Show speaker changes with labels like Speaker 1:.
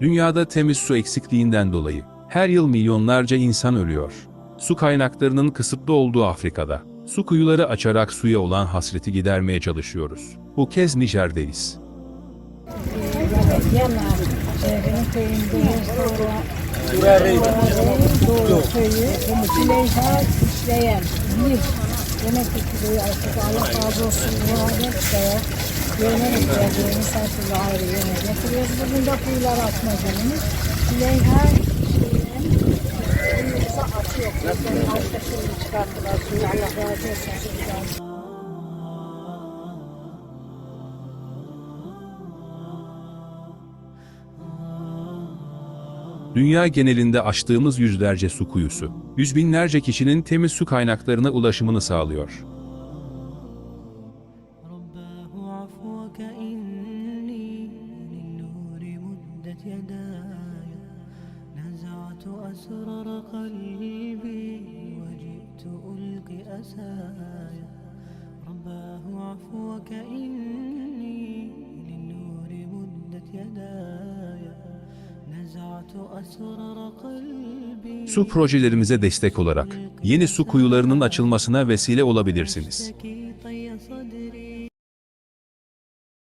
Speaker 1: Dünyada temiz su eksikliğinden dolayı her yıl milyonlarca insan ölüyor. Su kaynaklarının kısıtlı olduğu Afrika'da su kuyuları açarak suya olan hasreti gidermeye çalışıyoruz. Bu kez Nijer'deyiz.
Speaker 2: De güvenerek verdiğini sarsılı ayrı yöne getiriyoruz. Bugün de kuyular atma günümüz. Süleyha işleyen kuyumuza atıyor. Bizden başka şimdi çıkarttılar suyu Allah razı olsun.
Speaker 1: Dünya genelinde açtığımız yüzlerce su kuyusu, yüz binlerce kişinin temiz su kaynaklarına ulaşımını sağlıyor.
Speaker 3: رباه عفوك إني للنور مدت يداي نزعت أسرار قلبي وجئت ألقي أساي رباه عفوك إني للنور مدت يداي نزعت أسرار قلبي
Speaker 1: Su projelerimize destek olarak yeni su kuyularının açılmasına vesile olabilirsiniz.